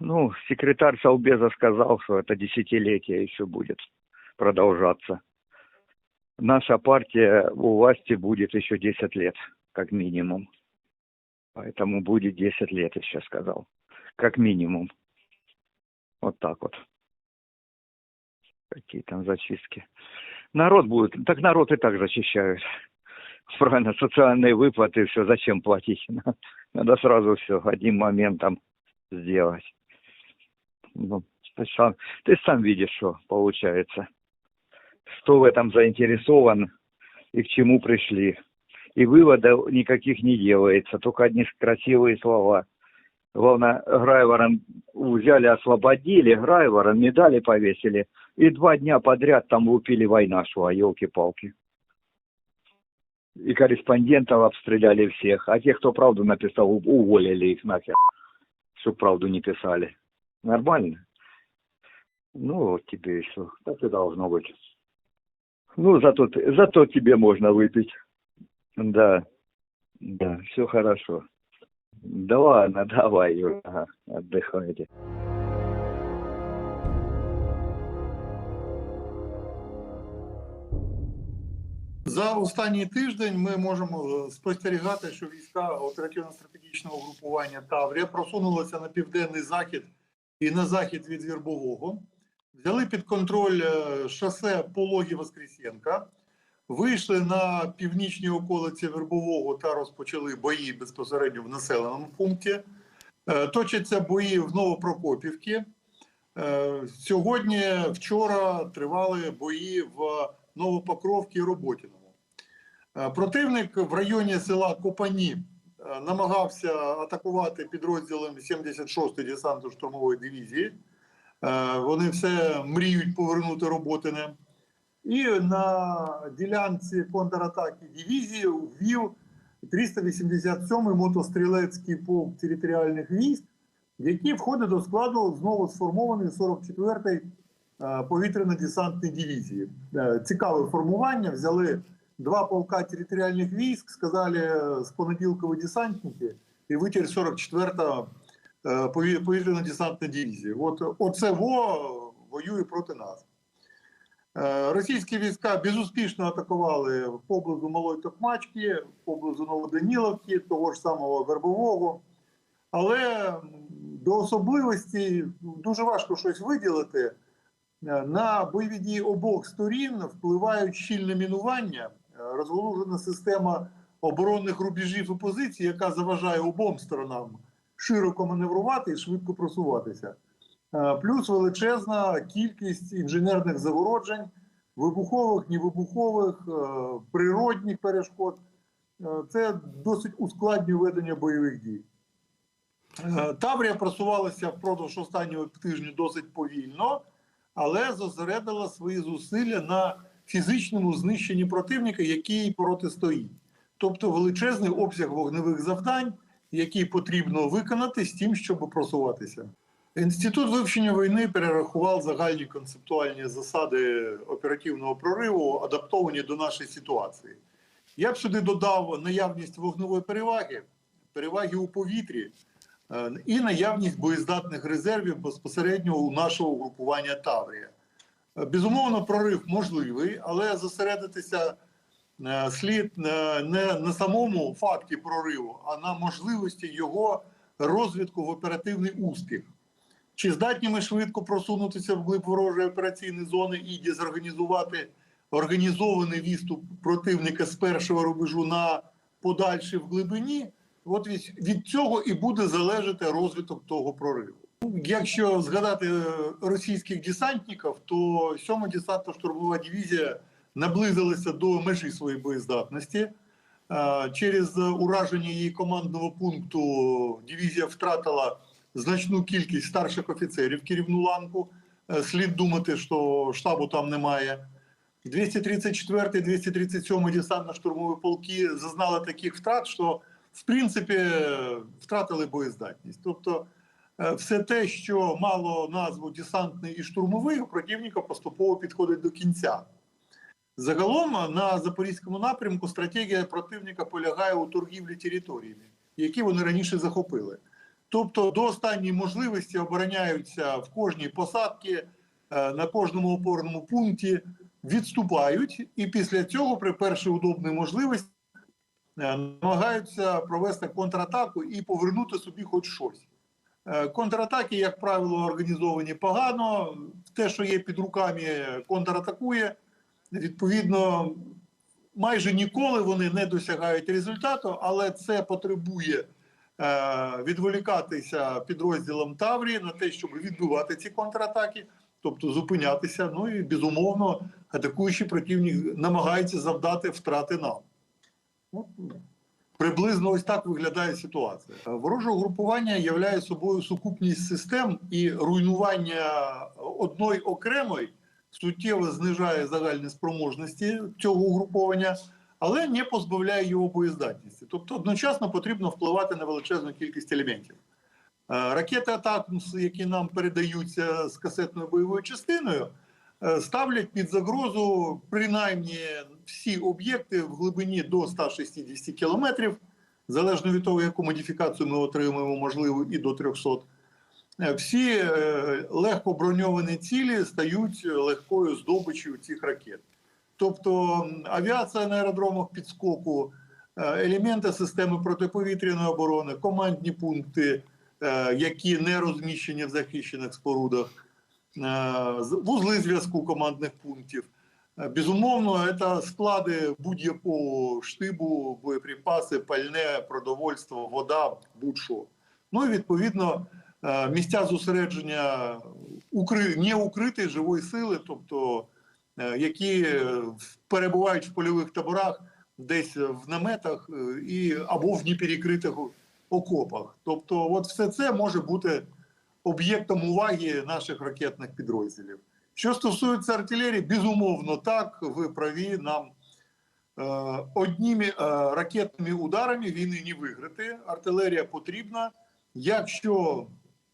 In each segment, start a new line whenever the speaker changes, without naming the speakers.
Ну, секретарь Совбеза сказал, что это десятилетие еще будет продолжаться. Наша партия у власти будет еще 10 лет, как минимум. Поэтому будет 10 лет еще сказал. Как минимум. Вот так вот. Какие там зачистки. Народ будет, так народ и так зачищают. Правильно, социальные выплаты, все, зачем платить? Надо сразу все одним моментом сделать. Ну, ты сам, ты сам видишь, что получается. Кто в этом заинтересован и к чему пришли. И выводов никаких не делается, только одни красивые слова. Главное, Грайворон взяли, освободили, Грайворон медали повесили. И два дня подряд там лупили война шла, елки-палки. И корреспондентов обстреляли всех. А тех, кто правду написал, уволили их нахер. Чтоб правду не писали. Нормально? Ну, вот тебе и все. Так и должно быть. Ну, зато, ты- зато тебе можно выпить. Да, да, все хорошо. Да ладно, давай, Юра, ага, отдыхайте.
За останній тиждень ми можемо е, спостерігати, що війська оперативно-стратегічного групування Таврія просунулися на південний захід і на захід від Вірбового, взяли під контроль е, шосе Пологі Воскресенка, вийшли на північні околиці Вербового та розпочали бої безпосередньо в населеному пункті. Е, Точаться бої в Новопрокопівці. Е, Сьогодні, вчора тривали бої в Новопокровці і Роботіному. Противник в районі села Копані намагався атакувати підрозділом 76-ї десантно-штурмової дивізії. Е, Вони все мріють повернути Роботине. І на ділянці контратаки дивізії ввів 387-й мотострілецький полк територіальних військ, який входить до складу знову сформованої 44-ї е, повітряно-десантної дивізії. Е, Цікаве формування. Взяли два полка територіальних військ, сказали е, з понеділка ви десантники, і витір 44-та е, пові- повітряно-десантна дивізія. От оце во воює проти нас. Е, Російські війська безуспішно атакували поблизу Малої Токмачки, поблизу Новоданіловки, того ж самого Вербового. Але до особливості дуже важко щось виділити. На бойові дії обох сторін впливають щільне мінування, розголужена система оборонних рубежів і позицій, яка заважає обом сторонам широко маневрувати і швидко просуватися. Е, Плюс величезна кількість інженерних загороджень, вибухових, невибухових, е, природних перешкод. Е, Це досить ускладнює ведення бойових дій. Таврія просувалася впродовж останнього тижня досить повільно, але зосередила свої зусилля на фізичному знищенні противника, який протистоїть. Тобто величезний обсяг вогневих завдань, які потрібно виконати з тим, щоб просуватися. Інститут вивчення війни перерахував загальні концептуальні засади оперативного прориву, адаптовані до нашої ситуації. Я б сюди додав наявність вогневої переваги, переваги у повітрі е, і наявність боєздатних резервів безпосередньо у нашого угрупування Таврія. Е, Безумовно, прорив можливий, але зосередитися е, слід е, не на самому факті прориву, а на можливості його розвитку в оперативний успіх. Чи здатні ми швидко просунутися вглиб ворожої операційної зони і дезорганізувати організований відступ противника з першого рубежу на подальший в глибині? От від цього і буде залежати розвиток того прориву. Якщо згадати е, російських десантників, то 7-та десантно-штурмова дивізія наблизилася до межі своєї боєздатності. Е, Через ураження її командного пункту дивізія втратила значну кількість старших офіцерів керівну ланку. Е, Слід думати, що штабу там немає. 234 237 десантно-штурмові полки зазнали таких втрат, що в принципі втратили боєздатність. Тобто, все те, що мало назву десантний і штурмовий, у противника поступово підходить до кінця. Загалом на запорізькому напрямку стратегія противника полягає у торгівлі територіями, які вони раніше захопили. Тобто до останньої можливості обороняються в кожній посадці, е, на кожному опорному пункті, відступають, і після цього, при першій удобній можливості, е, намагаються провести контратаку і повернути собі хоч щось. Е, Контратаки, як правило, організовані погано. Те, що є під руками, контратакує. Відповідно, майже ніколи вони не досягають результату, але це потребує е, відволікатися підрозділом Таврії на те, щоб відбивати ці контратаки, тобто зупинятися. Ну і безумовно, атакуючий противник намагається завдати втрати нам. Приблизно ось так виглядає ситуація. Е, Вороже угрупування являє собою сукупність систем і руйнування одної окремої суттєво знижає загальні спроможності цього угруповання, але не позбавляє його боєздатності. Тобто одночасно потрібно впливати на величезну кількість елементів. Е, Ракети Атакмс, які нам передаються з касетною бойовою частиною, е, ставлять під загрозу принаймні всі об'єкти в глибині до 160 кілометрів, залежно від того, яку модифікацію ми отримуємо, можливо, і до 300. Е, Всі е, легко броньовані цілі стають легкою здобиччю цих ракет. Тобто авіація на аеродромах підскоку, е, елементи системи протиповітряної оборони, командні пункти, е, які не розміщені в захищених спорудах, е, вузли зв'язку командних пунктів. Е, Безумовно, це склади будь-якого штибу, боєприпаси, пальне, продовольство, вода, будь-що. Ну і відповідно е, місця зосередження укри... неукритої живої сили, тобто е, які е, перебувають в польових таборах, десь в наметах е, і або в неперекритих окопах. Тобто, от все це може бути об'єктом уваги наших ракетних підрозділів. Що стосується артилерії, безумовно, так ви праві нам. е, Одніми е, ракетними ударами війни не виграти. Артилерія потрібна. Якщо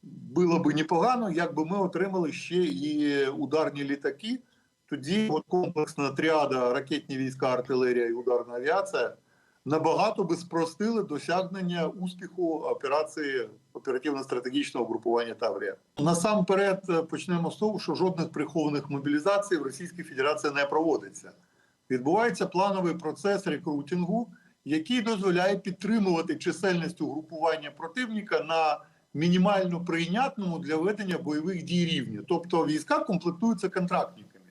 було б непогано, якби ми отримали ще і ударні літаки, тоді от комплексна тріада ракетні війська, артилерія і ударна авіація набагато би спростили досягнення успіху операції оперативно-стратегічного групування Таврія. Насамперед е, почнемо з того, що жодних прихованих мобілізацій в Російській Федерації не проводиться. Відбувається плановий процес рекрутингу, який дозволяє підтримувати чисельність угрупування противника на мінімально прийнятному для ведення бойових дій рівні. Тобто війська комплектуються контрактниками.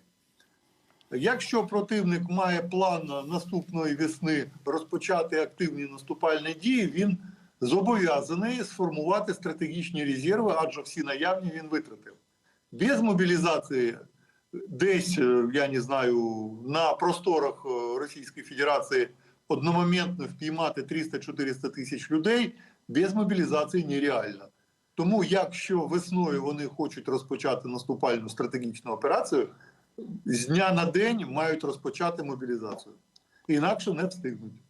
Якщо противник має план наступної весни розпочати активні наступальні дії, він зобов'язаний сформувати стратегічні резерви, адже всі наявні він витратив. Без мобілізації десь, е, я не знаю, на просторах е, Російської Федерації одномоментно впіймати 300-400 тисяч людей без мобілізації нереально. Тому, якщо весною вони хочуть розпочати наступальну стратегічну операцію, з дня на день мають розпочати мобілізацію. Інакше не встигнуть.